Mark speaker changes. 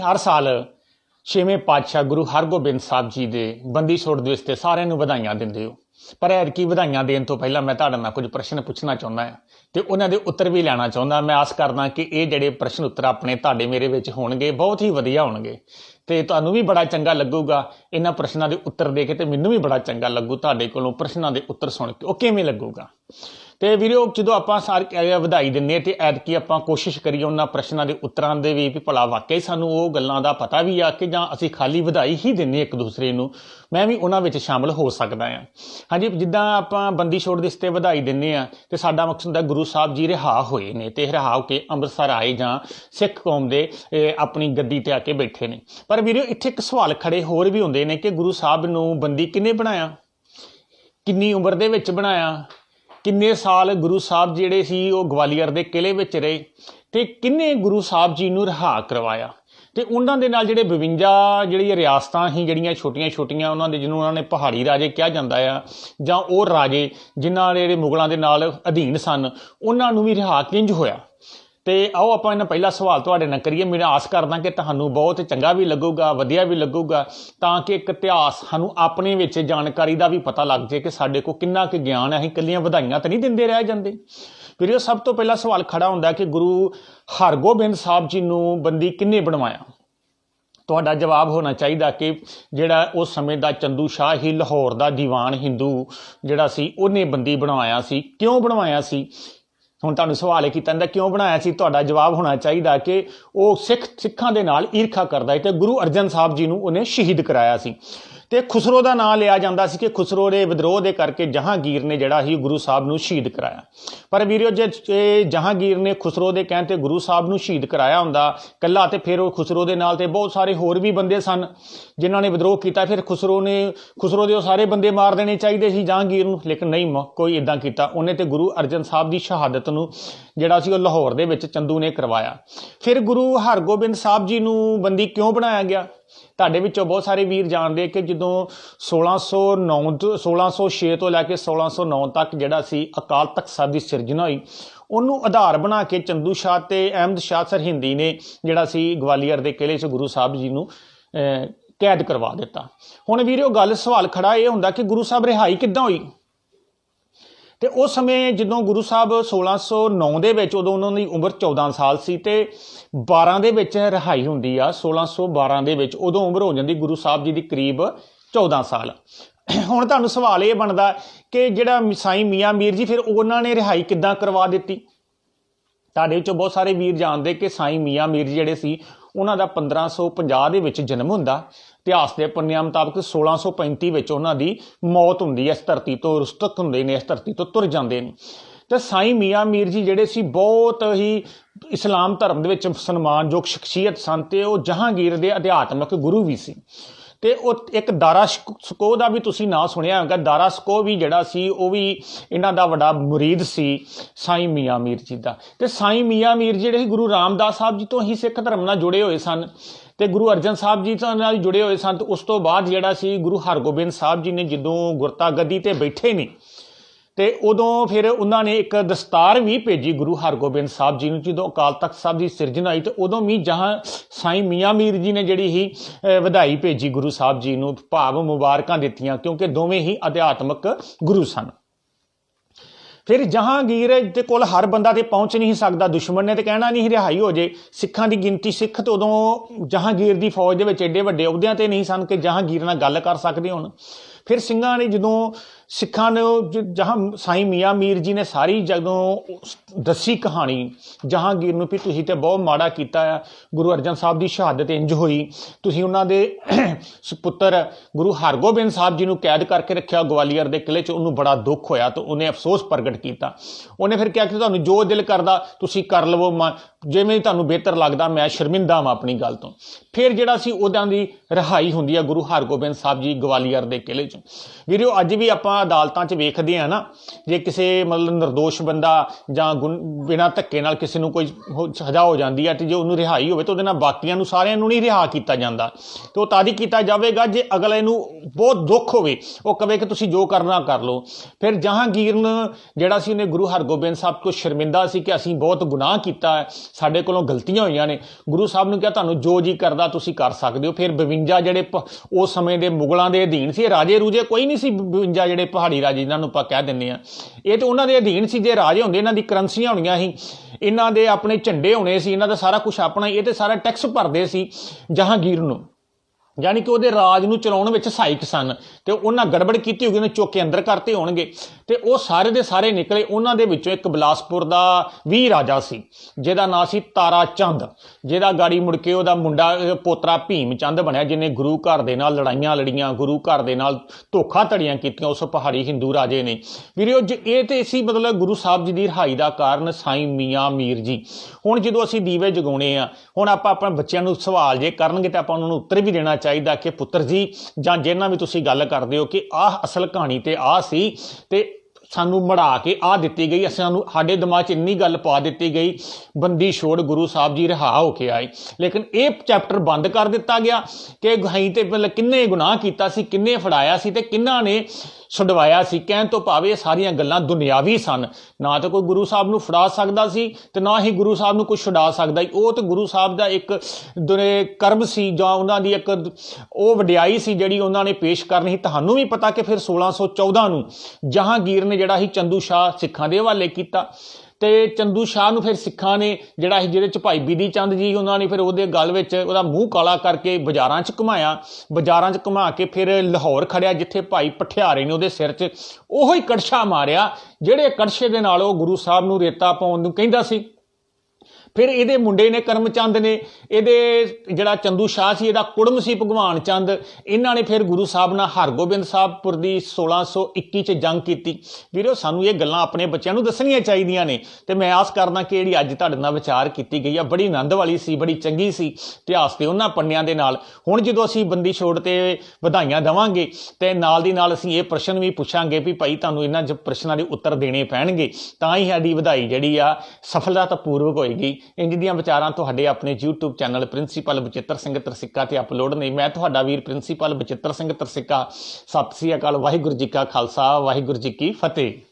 Speaker 1: ਹਰ ਸਾਲ ਛੇਵੇਂ ਪਾਤਸ਼ਾਹ ਗੁਰੂ ਹਰਗੋਬਿੰਦ ਸਾਹਿਬ ਜੀ ਦੇ ਬੰਦੀ ਛੋੜ ਦਿਵਸ ਤੇ ਸਾਰਿਆਂ ਨੂੰ ਵਧਾਈਆਂ ਦਿੰਦੇ ਹੋ। ਪਰ ਐਤਕੀ ਵਧਾਈਆਂ ਦੇਣ ਤੋਂ ਪਹਿਲਾਂ ਮੈਂ ਤੁਹਾਡੇ ਨਾਲ ਕੁਝ ਪ੍ਰਸ਼ਨ ਪੁੱਛਣਾ ਚਾਹੁੰਦਾ ਹਾਂ ਤੇ ਉਹਨਾਂ ਦੇ ਉੱਤਰ ਵੀ ਲੈਣਾ ਚਾਹੁੰਦਾ। ਮੈਂ ਆਸ ਕਰਦਾ ਕਿ ਇਹ ਜਿਹੜੇ ਪ੍ਰਸ਼ਨ ਉੱਤਰ ਆਪਣੇ ਤੁਹਾਡੇ ਮੇਰੇ ਵਿੱਚ ਹੋਣਗੇ, ਬਹੁਤ ਹੀ ਵਧੀਆ ਹੋਣਗੇ। ਤੇ ਤੁਹਾਨੂੰ ਵੀ ਬੜਾ ਚੰਗਾ ਲੱਗੂਗਾ ਇਹਨਾਂ ਪ੍ਰਸ਼ਨਾਂ ਦੇ ਉੱਤਰ ਦੇ ਕੇ ਤੇ ਮੈਨੂੰ ਵੀ ਬੜਾ ਚੰਗਾ ਲੱਗੂ ਤੁਹਾਡੇ ਕੋਲੋਂ ਪ੍ਰਸ਼ਨਾਂ ਦੇ ਉੱਤਰ ਸੁਣ ਕੇ। ਉਹ ਕਿਵੇਂ ਲੱਗੂਗਾ? ਤੇ ਵੀਰੋ, ਜਦੋਂ ਆਪਾਂ ਸਾਰੇ ਵਧਾਈ ਦਿੰਨੇ ਤੇ ਐਤਕੀ ਆਪਾਂ ਕੋਸ਼ਿਸ਼ ਕਰੀਏ ਉਹਨਾਂ ਪ੍ਰਸ਼ਨਾਂ ਦੇ ਉੱਤਰਾਂ ਦੇ ਵੀ ਵੀ ਭਲਾ ਵਾਕਈ ਸਾਨੂੰ ਉਹ ਗੱਲਾਂ ਦਾ ਪਤਾ ਵੀ ਆ ਕਿ ਜਾਂ ਅਸੀਂ ਖਾਲੀ ਵਧਾਈ ਹੀ ਦਿੰਨੇ ਇੱਕ ਦੂਸਰੇ ਨੂੰ। ਮੈਂ ਵੀ ਉਹਨਾਂ ਵਿੱਚ ਸ਼ਾਮਲ ਹੋ ਸਕਦਾ ਆ। ਹਾਂਜੀ, ਜਿੱਦਾਂ ਆਪਾਂ ਬੰਦੀ ਛੋੜ ਦਿਵਸ ਤੇ ਵਧਾਈ ਦਿੰਨੇ ਆ ਤੇ ਸਾਡਾ ਮਕਸਦ ਹੁੰਦਾ ਗੁਰੂ ਸਾਹਿਬ ਜੀ ਰਿਹਾ ਹੋਏ ਨੇ ਤੇ ਰਿਹਾ ਹੋ ਕੇ ਅੰਮ੍ਰਿਤਸਰ ਆਏ ਜਾਂ ਸਿੱਖ ਕੌਮ ਦੇ ਆਪਣੀ ਗੱਦੀ ਤੇ ਆ ਕੇ ਬੈਠੇ ਨੇ। ਪਰ ਵੀਰੋ, ਇੱਥੇ ਇੱਕ ਸਵਾਲ ਖੜੇ ਹੋਰ ਵੀ ਹੁੰਦੇ ਨੇ ਕਿ ਗੁਰੂ ਸਾਹਿਬ ਨੂੰ ਬੰਦੀ ਕਿੰਨੇ ਬਣਾਇਆ? ਕਿੰਨੀ ਉਮਰ ਦੇ ਵਿੱਚ ਬਣਾਇਆ? ਕਿੰਨੇ ਸਾਲ ਗੁਰੂ ਸਾਹਿਬ ਜਿਹੜੇ ਸੀ ਉਹ ਗਵਾਲੀਅਰ ਦੇ ਕਿਲੇ ਵਿੱਚ ਰਹੇ ਤੇ ਕਿੰਨੇ ਗੁਰੂ ਸਾਹਿਬ ਜੀ ਨੂੰ ਰਿਹਾ ਕਰਵਾਇਆ ਤੇ ਉਹਨਾਂ ਦੇ ਨਾਲ ਜਿਹੜੇ 52 ਜਿਹੜੀਆਂ ਰਿਆਸਤਾਂ ਸੀ, ਜਿਹੜੀਆਂ ਛੋਟੀਆਂ-ਛੋਟੀਆਂ ਉਹਨਾਂ ਦੇ ਜਿਹਨੂੰ ਉਹਨਾਂ ਨੇ ਪਹਾੜੀ ਰਾਜੇ ਕਿਹਾ ਜਾਂਦਾ ਆ ਜਾਂ ਉਹ ਰਾਜੇ ਜਿਨ੍ਹਾਂ ਦੇ ਜਿਹੜੇ ਮੁਗਲਾਂ ਦੇ ਨਾਲ ਅਧੀਨ ਸਨ, ਉਹਨਾਂ ਨੂੰ ਵੀ ਰਿਹਾ ਕਿੰਜ ਹੋਇਆ? ਤੇ ਆਓ ਆਪਾਂ ਇਹਨਾਂ ਪਹਿਲਾ ਸਵਾਲ ਤੁਹਾਡੇ ਨਾਲ ਕਰੀਏ। ਮੇਰਾ ਆਸ ਕਰਦਾ ਕਿ ਤੁਹਾਨੂੰ ਬਹੁਤ ਚੰਗਾ ਵੀ ਲੱਗੂਗਾ, ਵਧੀਆ ਵੀ ਲੱਗੂਗਾ, ਤਾਂ ਕਿ ਇੱਕ ਇਤਿਹਾਸ ਸਾਨੂੰ ਆਪਣੇ ਵਿੱਚ ਜਾਣਕਾਰੀ ਦਾ ਵੀ ਪਤਾ ਲੱਗ ਜੇ ਕਿ ਸਾਡੇ ਕੋਲ ਕਿੰਨਾ ਕੁ ਗਿਆਨ ਹੈ। ਅਸੀਂ ਕੱਲੀਆਂ ਵਧਾਈਆਂ ਤਾਂ ਨਹੀਂ ਦਿੰਦੇ ਰਹਿ ਜਾਂਦੇ। ਵੀਰੋ ਸਭ ਤੋਂ ਪਹਿਲਾ ਸਵਾਲ ਖੜਾ ਹੁੰਦਾ ਕਿ ਗੁਰੂ ਹਰਗੋਬਿੰਦ ਸਾਹਿਬ ਜੀ ਨੂੰ ਬੰਦੀ ਕਿੰਨੇ ਬਣਵਾਇਆ? ਤੁਹਾਡਾ ਜਵਾਬ ਹੋਣਾ ਚਾਹੀਦਾ ਕਿ ਜਿਹੜਾ ਉਸ ਸਮੇਂ ਦਾ ਚੰਦੂ ਸ਼ਾਹ ਹੀ ਲਾਹੌਰ ਦਾ ਦੀਵਾਨ ਹਿੰਦੂ ਜਿਹੜਾ ਸੀ, ਉਹਨੇ ਬੰਦੀ ਬਣਵਾਇਆ ਸੀ। ਕਿਉਂ ਬਣਵਾਇਆ ਸੀ? ਹੁਣ ਤੁਹਾਨੂੰ ਸਵਾਲ ਇਹ ਕੀਤਾ ਜਾਂਦਾ, ਕਿਉਂ ਬਣਾਇਆ ਸੀ? ਤੁਹਾਡਾ ਜਵਾਬ ਹੋਣਾ ਚਾਹੀਦਾ ਕਿ ਉਹ ਸਿੱਖ ਸਿੱਖਾਂ ਦੇ ਨਾਲ ਈਰਖਾ ਕਰਦਾ ਹੈ ਤੇ ਗੁਰੂ ਅਰਜਨ ਸਾਹਿਬ ਜੀ ਨੂੰ ਉਹਨੇ ਸ਼ਹੀਦ ਕਰਾਇਆ ਸੀ। ਤੇ ਖੁਸਰੋ ਦਾ ਨਾਮ ਲਿਆ ਜਾਂਦਾ ਸੀ ਕਿ ਖੁਸਰੋ ਦੇ ਵਿਦਰੋਹ ਦੇ ਕਰਕੇ ਜਹਾਂਗੀਰ ਨੇ ਜਿਹੜਾ ਸੀ ਗੁਰੂ ਸਾਹਿਬ ਨੂੰ ਸ਼ਹੀਦ ਕਰਾਇਆ। ਪਰ ਵੀਰੋ, ਜੇ ਜਹਾਂਗੀਰ ਨੇ ਖੁਸਰੋ ਦੇ ਕਹਿਣ ਤੇ ਗੁਰੂ ਸਾਹਿਬ ਨੂੰ ਸ਼ਹੀਦ ਕਰਾਇਆ ਹੁੰਦਾ ਕੱਲਾ ਤੇ ਫਿਰ ਉਹ ਖੁਸਰੋ ਦੇ ਨਾਲ ਤੇ ਬਹੁਤ ਸਾਰੇ ਹੋਰ ਵੀ ਬੰਦੇ ਸਨ ਜਿਨ੍ਹਾਂ ਨੇ ਵਿਦਰੋਹ ਕੀਤਾ। ਫਿਰ ਖੁਸਰੋ ਨੇ, ਖੁਸਰੋ ਦੇ ਉਹ ਸਾਰੇ ਬੰਦੇ ਮਾਰ ਦੇਣੇ ਚਾਹੀਦੇ ਸੀ ਜਹਾਂਗੀਰ ਨੂੰ, ਲੇਕਿਨ ਨਹੀਂ ਮ- ਕੋਈ ਇਦਾਂ ਕੀਤਾ। ਉਹਨੇ ਤੇ ਗੁਰੂ ਅਰਜਨ ਸਾਹਿਬ ਦੀ ਸ਼ਹਾਦਤ ਨੂੰ ਜਿਹੜਾ ਸੀ ਉਹ ਲਾਹੌਰ ਦੇ ਵਿੱਚ ਚੰਦੂ ਨੇ ਕਰਵਾਇਆ। ਫਿਰ ਗੁਰੂ ਹਰਗੋਬਿੰਦ ਸਾਹਿਬ ਜੀ ਨੂੰ ਬੰਦੀ ਕਿਉਂ ਬਣਾਇਆ ਗਿਆ? ਤੁਹਾਡੇ ਵਿੱਚੋਂ ਬਹੁਤ ਸਾਰੇ ਵੀਰ ਜਾਣਦੇ ਕਿ ਜਦੋਂ 1609 ਤੋਂ 1606 ਤੋਂ ਲੈ ਕੇ 1609 ਤੱਕ ਜਿਹੜਾ ਸੀ ਅਕਾਲ ਤਖਤ ਸਾਹਿਬ ਦੀ ਸਿਰਜਣਾ ਹੋਈ, ਉਹਨੂੰ ਆਧਾਰ ਬਣਾ ਕੇ ਚੰਦੂ ਸ਼ਾਹ ਤੇ ਅਹਿਮਦ ਸ਼ਾਹ ਸਰਹਿੰਦੀ ਨੇ ਜਿਹੜਾ ਸੀ ਗਵਾਲੀਅਰ ਦੇ ਕਿਲੇ 'ਚ ਗੁਰੂ ਸਾਹਿਬ ਜੀ ਨੂੰ ਕੈਦ ਕਰਵਾ ਦਿੱਤਾ। ਹੁਣ ਵੀਰੋ, ਗੱਲ ਸਵਾਲ ਖੜਾ ਇਹ ਹੁੰਦਾ ਕਿ ਗੁਰੂ ਸਾਹਿਬ ਰਿਹਾਈ ਕਿੱਦਾਂ ਹੋਈ? ਤੇ ਉਸ ਸਮੇਂ ਜਦੋਂ ਗੁਰੂ ਸਾਹਿਬ 1609 ਦੇ ਵਿੱਚ, ਉਦੋਂ ਉਹਨਾਂ ਦੀ ਉਮਰ 14 ਸਾਲ ਸੀ ਤੇ 12 ਦੇ ਵਿੱਚ ਰਿਹਾਈ ਹੁੰਦੀ ਆ 1612 ਦੇ ਵਿੱਚ ਉਦੋਂ ਉਮਰ ਹੋ ਜਾਂਦੀ ਗੁਰੂ ਸਾਹਿਬ ਜੀ ਦੀ ਕਰੀਬ 14 ਸਾਲ। ਹੁਣ ਤੁਹਾਨੂੰ ਸਵਾਲ ਇਹ ਬਣਦਾ ਕਿ ਜਿਹੜਾ ਸਾਈਂ ਮੀਆਂ ਮੀਰ ਜੀ, ਫਿਰ ਉਹਨਾਂ ਨੇ ਰਿਹਾਈ ਕਿੱਦਾਂ ਕਰਵਾ ਦਿੱਤੀ? ਤੁਹਾਡੇ ਵਿੱਚੋਂ ਬਹੁਤ ਸਾਰੇ ਵੀਰ ਜਾਣਦੇ ਕਿ ਸਾਈਂ ਮੀਆਂ ਮੀਰ ਜੀ ਜਿਹੜੇ ਸੀ ਉਹਨਾਂ ਦਾ 1550 ਦੇ ਵਿੱਚ ਜਨਮ ਹੁੰਦਾ। ਇਤਿਹਾਸ ਦੇ ਪੰਨਿਆਂ ਮੁਤਾਬਕ 1635 ਵਿੱਚ ਉਹਨਾਂ ਦੀ ਮੌਤ ਹੁੰਦੀ ਹੈ। ਇਸ ਧਰਤੀ ਤੋਂ ਰੁਸਤਕ ਹੁੰਦੇ ਨੇ, ਇਸ ਧਰਤੀ ਤੋਂ ਤੁਰ ਜਾਂਦੇ ਨੇ। ਤੇ ਸਾਈਂ ਮੀਆਂ ਮੀਰ ਜੀ ਜਿਹੜੇ ਸੀ, ਬਹੁਤ ਹੀ ਇਸਲਾਮ ਧਰਮ ਦੇ ਵਿੱਚ ਸਨਮਾਨਯੋਗ ਸ਼ਖਸੀਅਤ ਸਨ ਤੇ ਉਹ ਜਹਾਂਗੀਰ ਦੇ ਅਧਿਆਤਮਕ ਗੁਰੂ ਵੀ ਸੀ। ਤੇ ਉਹ ਇੱਕ ਦਾਰਾ ਸ਼ਕ- ਸਕੋ ਦਾ ਵੀ ਤੁਸੀਂ ਨਾਂ ਸੁਣਿਆ ਹੋਵੇਗਾ। ਦਾਰਾ ਸਕੋ ਵੀ ਜਿਹੜਾ ਸੀ, ਉਹ ਵੀ ਇਹਨਾਂ ਦਾ ਵੱਡਾ ਮੁਰੀਦ ਸੀ, ਸਾਈਂ ਮੀਆਂ ਮੀਰ ਜੀ ਦਾ। ਤੇ ਸਾਈਂ ਮੀਆਂ ਮੀਰ ਜਿਹੜੇ ਗੁਰੂ ਰਾਮਦਾਸ ਸਾਹਿਬ ਜੀ ਤੋਂ ਹੀ ਸਿੱਖ ਧਰਮ ਨਾਲ ਜੁੜੇ ਹੋਏ ਸਨ। ਤੇ ਗੁਰੂ ਅਰਜਨ ਸਾਹਿਬ ਜੀ ਤੋਂ ਨਾਲ ਜੁੜੇ ਹੋਏ ਸਨ। ਉਸ ਤੋਂ ਬਾਅਦ ਜਿਹੜਾ ਸੀ, ਗੁਰੂ ਹਰਗੋਬਿੰਦ ਸਾਹਿਬ ਜੀ ਨੇ ਜਦੋਂ ਗੁਰਤਾ ਗੱਦੀ ਤੇ ਬੈਠੇ ਨੇ ਤੇ ਉਦੋਂ ਫਿਰ ਉਹਨਾਂ ਨੇ ਇੱਕ ਦਸਤਾਰ ਵੀ ਭੇਜੀ ਗੁਰੂ ਹਰਗੋਬਿੰਦ ਸਾਹਿਬ ਜੀ ਨੂੰ, ਜਦੋਂ ਅਕਾਲ ਤਖਤ ਸਾਹਿਬ ਦੀ ਸਿਰਜਣਾ ਹੋਈ ਤੇ ਉਦੋਂ ਵੀ ਜਹਾਂ ਸਾਈਂ ਮੀਆਂ ਮੀਰ ਜੀ ਨੇ ਜਿਹੜੀ ਹੀ ਵਧਾਈ ਭੇਜੀ ਗੁਰੂ ਸਾਹਿਬ ਜੀ ਨੂੰ, ਭਾਵ ਮੁਬਾਰਕਾਂ ਦਿੱਤੀਆਂ, ਕਿਉਂਕਿ ਦੋਵੇਂ ਹੀ ਅਧਿਆਤਮਕ ਗੁਰੂ ਸਨ। ਫਿਰ ਜਹਾਂਗੀਰ ਦੇ ਕੋਲ ਹਰ ਬੰਦਾ ਤੇ ਪਹੁੰਚ ਨਹੀਂ ਸਕਦਾ, ਦੁਸ਼ਮਣ ਨੇ ਤੇ ਕਹਿਣਾ ਨਹੀਂ ਰਿਹਾਈ ਹੋ ਜੇ। ਸਿੱਖਾਂ ਦੀ ਗਿਣਤੀ ਸਿੱਖ ਤੇ ਉਦੋਂ ਜਹਾਂਗੀਰ ਦੀ ਫੌਜ ਦੇ ਵਿੱਚ ਐਡੇ ਵੱਡੇ ਅਹੁਦਿਆਂ ਤੇ ਨਹੀਂ ਸਨ ਕਿ ਜਹਾਂਗੀਰ ਨਾਲ ਗੱਲ ਕਰ ਸਕਦੇ ਹੋਣ। ਫਿਰ ਸਿੰਘਾਂ ਨੇ ਜਦੋਂ ਸਿੱਖਾਂ ਨੇ ਜਹਾਂ ਸਾਈ ਮੀਆਂ ਮੀਰ ਜੀ ਨੇ ਸਾਰੀ ਜਦੋਂ ਦੱਸੀ ਕਹਾਣੀ ਜਹਾਂਗੀਰ ਨੂੰ ਵੀ ਤੁਸੀਂ ਤੇ ਬਹੁਤ ਮਾੜਾ ਕੀਤਾ ਆ। ਗੁਰੂ ਅਰਜਨ ਸਾਹਿਬ ਦੀ ਸ਼ਹਾਦਤ ਇੰਜ ਹੋਈ। ਤੁਸੀਂ ਉਹਨਾਂ ਦੇ ਸੁਪੁੱਤਰ ਗੁਰੂ ਹਰਗੋਬਿੰਦ ਸਾਹਿਬ ਜੀ ਨੂੰ ਕੈਦ ਕਰਕੇ ਰੱਖਿਆ ਗਵਾਲੀਅਰ ਦੇ ਕਿਲੇ 'ਚ, ਉਹਨੂੰ ਬੜਾ ਦੁੱਖ ਹੋਇਆ ਤੇ ਉਹਨੇ ਅਫਸੋਸ ਪ੍ਰਗਟ ਕੀਤਾ। ਉਹਨੇ ਫਿਰ ਕਿਹਾ ਕਿ ਤੁਹਾਨੂੰ ਜੋ ਦਿਲ ਕਰਦਾ ਤੁਸੀਂ ਕਰ ਲਵੋ, ਮ- ਜਿਵੇਂ ਤੁਹਾਨੂੰ ਬਿਹਤਰ ਲੱਗਦਾ, ਮੈਂ ਸ਼ਰਮਿੰਦਾ ਹਾਂ ਆਪਣੀ ਗੱਲ ਤੋਂ। ਫਿਰ ਜਿਹੜਾ ਸੀ ਉਹਦਾਂ ਦੀ ਰਿਹਾਈ ਹੁੰਦੀ ਆ ਗੁਰੂ ਹਰਗੋਬਿੰਦ ਸਾਹਿਬ ਜੀ ਗਵਾਲੀਅਰ ਦੇ ਕਿਲੇ 'ਚ। ਵੀਰਿਓ ਅੱਜ ਵੀ ਆਪਾਂ ਅਦਾਲਤਾਂ 'ਚ ਵੇਖਦੇ ਆ ਨਾ, ਜੇ ਕਿਸੇ ਮਤਲਬ ਨਿਰਦੋਸ਼ ਬੰਦਾ ਜਾਂ ਬਿਨਾਂ ਧੱਕੇ ਨਾਲ ਕਿਸੇ ਨੂੰ ਕੋਈ ਸਜ਼ਾ ਹੋ ਜਾਂਦੀ ਹੈ ਤੇ ਜੇ ਉਹਨੂੰ ਰਿਹਾਈ ਹੋਵੇ ਤਾਂ ਉਹਦੇ ਨਾਲ ਬਾਕੀਆਂ ਨੂੰ ਸਾਰਿਆਂ ਨੂੰ ਨਹੀਂ ਰਿਹਾ ਕੀਤਾ ਜਾਂਦਾ। ਤੇ ਉਹ ਤਦ ਕੀਤਾ ਜਾਵੇਗਾ ਜੇ ਅਗਲੇ ਨੂੰ ਬਹੁਤ ਦੁੱਖ ਹੋਵੇ, ਉਹ ਕਵੇ ਕਿ ਤੁਸੀਂ ਜੋ ਕਰਨਾ ਕਰ ਲਓ। ਫਿਰ ਜਹਾਂਗੀਰ ਨੂੰ ਜਿਹੜਾ ਸੀ ਉਹਨੇ ਗੁਰੂ ਹਰਗੋਬਿੰਦ ਸਾਹਿਬ ਕੋਲ ਸ਼ਰਮਿੰਦਾ ਸੀ ਕਿ ਅਸੀਂ ਬਹੁਤ ਗੁਨਾਹ ਕੀਤਾ ਹੈ, ਸਾਡੇ ਕੋਲੋਂ ਗਲਤੀਆਂ ਹੋਈਆਂ ਨੇ, ਗੁਰੂ ਸਾਹਿਬ ਨੂੰ ਕਿਹਾ ਤੁਹਾਨੂੰ ਜੋ ਜੀ ਕਰਦਾ ਤੁਸੀਂ ਕਰ ਸਕਦੇ ਹੋ। ਫਿਰ 52 ਜਿਹੜੇ ਉਸ ਸਮੇਂ ਦੇ ਮੁਗਲਾਂ ਦੇ ਅਧੀਨ ਸੀ ਰਾਜੇ ਰੂਜੇ ਕੋਈ ਨਹੀਂ ਸੀ 52 ਜਿਹੜੇ ਪਹਾੜੀ ਰਾਜੇ ਜਿਨ੍ਹਾਂ ਨੂੰ ਆਪਾਂ ਕਹਿ ਦਿੰਦੇ ਆ ਇਹ ਤੇ ਉਹਨਾਂ ਦੇ ਅਧੀਨ ਸੀ, ਜੇ ਰਾਜੇ ਹੁੰਦੇ, ਇਹਨਾਂ ਦੀ ਕਰੰਸੀਆਂ ਹੋਣੀਆਂ ਸੀ। ਇਹਨਾਂ ਦੇ ਆਪਣੇ ਝੰਡੇ ਹੋਣੇ ਸੀ, ਇਹਨਾਂ ਦਾ ਸਾਰਾ ਕੁਝ ਆਪਣਾ ਇਹ ਤੇ ਸਾਰਾ ਟੈਕਸ ਭਰਦੇ ਸੀ ਜਹਾਂਗੀਰ ਨੂੰ। ਯਾਨੀ ਕਿ ਉਹਦੇ ਰਾਜ ਨੂੰ ਚਲਾਉਣ ਵਿੱਚ ਸਹਾਇਕ ਸਨ ਤੇ ਉਹਨਾਂ ਗੜਬੜ ਕੀਤੀ ਹੋਗੀ ਉਹਨੇ ਚੁੱਕ ਕੇ ਅੰਦਰ ਕਰਤੇ ਹੋਣਗੇ। ਤੇ ਉਹ ਸਾਰੇ ਦੇ ਸਾਰੇ ਨਿਕਲੇ, ਉਹਨਾਂ ਦੇ ਵਿੱਚੋਂ ਇੱਕ ਬਲਾਸਪੁਰ ਦਾ ਵੀ ਰਾਜਾ ਸੀ, ਜਿਹਦਾ ਨਾਂ ਸੀ ਤਾਰਾ ਚੰਦ, ਜਿਹਦਾ ਗਾੜੀ ਮੁੜ ਕੇ ਉਹਦਾ ਮੁੰਡਾ ਪੋਤਰਾ ਭੀਮ ਚੰਦ ਬਣਿਆ, ਜਿਹਨੇ ਗੁਰੂ ਘਰ ਦੇ ਨਾਲ ਲੜਾਈਆਂ ਲੜੀਆਂ, ਗੁਰੂ ਘਰ ਦੇ ਨਾਲ ਧੋਖਾ ਧੜੀਆਂ ਕੀਤੀਆਂ, ਉਸ ਪਹਾੜੀ ਹਿੰਦੂ ਰਾਜੇ ਨੇ। ਵੀਰਿਓ, ਜ- ਇਹ ਤੇ ਸੀ ਮਤਲਬ ਗੁਰੂ ਸਾਹਿਬ ਜੀ ਦੀ ਰਿਹਾਈ ਦਾ ਕਾਰਨ ਸਾਈਂ ਮੀਆਂ ਮੀਰ ਜੀ। ਹੁਣ ਜਦੋਂ ਅਸੀਂ ਦੀਵੇ ਜਗਾਉਣੇ ਆ, ਹੁਣ ਆਪਾਂ ਆਪਣੇ ਬੱਚਿਆਂ ਨੂੰ ਸਵਾਲ ਜੇ ਕਰਨਗੇ ਤਾਂ ਆਪਾਂ ਉਹਨਾਂ ਨੂੰ ਉੱਤਰ ਵੀ ਦੇਣਾ ਚਾਹੀਦਾ ਕਿ ਪੁੱਤਰ ਜੀ ਜਾਂ ਜਿਹਨਾਂ ਵੀ ਤੁਸੀਂ ਗੱਲ ਕਰਦੇ ਹੋ ਕਿ ਆਹ ਅਸਲ ਕਹਾਣੀ ਤੇ ਆਹ ਸੀ ਤੇ ਸਾਨੂੰ ਮੜਾ ਕੇ ਆ ਦਿੱਤੀ ਗਈ, ਅਸੀਂ ਸਾਨੂੰ ਸਾਡੇ ਦਿਮਾਗ 'ਚ ਇੰਨੀ ਗੱਲ ਪਾ ਦਿੱਤੀ ਗਈ, ਬੰਦੀ ਛੋੜ ਗੁਰੂ ਸਾਹਿਬ ਜੀ ਰਿਹਾ ਹੋ ਕੇ ਆਏ। ਲੇਕਿਨ ਇਹ ਚੈਪਟਰ ਬੰਦ ਕਰ ਦਿੱਤਾ ਗਿਆ ਕਿ ਗਹਾਈ ਤੇ ਮਤਲਬ ਕਿੰਨੇ ਗੁਨਾਹ ਕੀਤਾ ਸੀ, ਕਿੰਨੇ ਫੜਾਇਆ ਸੀ ਤੇ ਕਿੰਨਾਂ ਨੇ ਛੁਡਵਾਇਆ ਸੀ। ਕਹਿਣ ਤੋਂ ਭਾਵੇਂ ਇਹ ਸਾਰੀਆਂ ਗੱਲਾਂ ਦੁਨਿਆਵੀ ਸਨ। ਨਾ ਤਾਂ ਕੋਈ ਗੁਰੂ ਸਾਹਿਬ ਨੂੰ ਫੜਾ ਸਕਦਾ ਸੀ ਤੇ ਨਾ ਹੀ ਗੁਰੂ ਸਾਹਿਬ ਨੂੰ ਕੋਈ ਛੁਡਾ ਸਕਦਾ ਸੀ। ਉਹ ਤੇ ਗੁਰੂ ਸਾਹਿਬ ਦਾ ਇੱਕ ਦੁਨੇ ਕਰਮ ਸੀ ਜਾਂ ਉਹਨਾਂ ਦੀ ਇੱਕ ਉਹ ਵਡਿਆਈ ਸੀ ਜਿਹੜੀ ਉਹਨਾਂ ਨੇ ਪੇਸ਼ ਕਰਨੀ ਸੀ। ਤੁਹਾਨੂੰ ਵੀ ਪਤਾ ਕਿ ਫਿਰ 1614 ਨੂੰ ਜਹਾਂਗੀਰ ਨੇ ਜਿਹੜਾ ਸੀ ਚੰਦੂ ਸ਼ਾਹ ਸਿੱਖਾਂ ਦੇ ਹਵਾਲੇ ਕੀਤਾ। ਤੇ ਚੰਦੂ ਸ਼ਾਹ ਨੂੰ ਫਿਰ ਸਿੱਖਾਂ ਨੇ ਜਿਹੜਾ ਸੀ, ਜਿਹਦੇ ਚ ਭਾਈ ਬੀਦੀ ਚੰਦ ਜੀ ਉਹਨਾਂ ਨੇ ਫਿਰ ਉਹਦੇ ਗਲ ਵਿੱਚ ਉਹਦਾ ਮੂੰਹ ਕਾਲਾ ਕਰਕੇ ਬਾਜ਼ਾਰਾਂ 'ਚ ਘੁਮਾਇਆ। ਬਾਜ਼ਾਰਾਂ 'ਚ ਘੁਮਾ ਕੇ ਫਿਰ ਲਾਹੌਰ ਖੜਿਆ, ਜਿੱਥੇ ਭਾਈ ਪਠਿਆਰੇ ਨੇ ਉਹਦੇ ਸਿਰ 'ਚ ਉਹੋ ਹੀ ਕੜਛਾ ਮਾਰਿਆ, ਜਿਹੜੇ ਕੜਛੇ ਦੇ ਨਾਲ ਉਹ ਗੁਰੂ ਸਾਹਿਬ ਨੂੰ ਰੇਤਾ ਪਾਉਣ ਨੂੰ ਕਹਿੰਦਾ ਸੀ। ਫਿਰ ਇਹਦੇ ਮੁੰਡੇ ਨੇ ਕਰਮਚੰਦ ਨੇ, ਇਹਦੇ ਜਿਹੜਾ ਚੰਦੂ ਸ਼ਾਹ ਸੀ, ਇਹਦਾ ਕੁੜਮ ਸੀ ਭਗਵਾਨ ਚੰਦ, ਇਹਨਾਂ ਨੇ ਫਿਰ ਗੁਰੂ ਸਾਹਿਬ ਨਾਲ ਹਰਗੋਬਿੰਦ ਸਾਹਿਬਪੁਰ ਦੀ 1621 ਚ ਜੰਗ ਕੀਤੀ। ਵੀਰੋ, ਸਾਨੂੰ ਇਹ ਗੱਲਾਂ ਆਪਣੇ ਬੱਚਿਆਂ ਨੂੰ ਦੱਸਣੀਆਂ ਚਾਹੀਦੀਆਂ ਨੇ ਤੇ ਮੈਂ ਆਸ ਕਰਦਾ ਕਿ ਜਿਹੜੀ ਅੱਜ ਤੁਹਾਡੇ ਨਾਲ ਵਿਚਾਰ ਕੀਤੀ ਗਈ ਆ, ਬੜੀ ਆਨੰਦ ਵਾਲੀ ਸੀ, ਬੜੀ ਚੰਗੀ ਸੀ ਇਤਿਹਾਸ ਤੇ ਉਹਨਾਂ ਪੰਨਿਆਂ ਦੇ ਨਾਲ। ਹੁਣ ਜਦੋਂ ਅਸੀਂ ਬੰਦੀ ਛੋੜ ਤੇ ਵਧਾਈਆਂ ਦੇਵਾਂਗੇ ਤੇ ਨਾਲ ਦੀ ਨਾਲ ਅਸੀਂ ਇਹ ਪ੍ਰਸ਼ਨ ਵੀ ਪੁੱਛਾਂਗੇ ਵੀ ਭਾਈ ਤੁਹਾਨੂੰ ਇਹਨਾਂ ਜ ਪ੍ਰਸ਼ਨਾਂ ਦੇ ਉੱਤਰ ਦੇਣੇ ਪੈਣਗੇ, ਤਾਂ ਹੀ ਸਾਡੀ ਵਧਾਈ ਜਿਹੜੀ ਆ ਸਫਲਤਾ ਪੂਰਵਕ ਹੋਏਗੀ। ਇੰਜ ਦੀਆਂ ਵਿਚਾਰਾਂ ਤੁਹਾਡੇ ਆਪਣੇ YouTube channel principal Bachittar Singh Tarsikka ਤੇ ਅਪਲੋਡ ਨੇ। ਮੈਂ ਤੁਹਾਡਾ ਵੀਰ ਪ੍ਰਿੰਸੀਪਲ ਬਚਿੱਤਰ ਸਿੰਘ ਤਰਸਿੱਕਾ। ਸਤਿ ਸ੍ਰੀ ਅਕਾਲ, ਵਾਹਿਗੁਰੂ ਜੀ ਕਾ ਖਾਲਸਾ, ਵਾਹਿਗੁਰੂ ਜੀ ਕੀ ਫਤਿਹ।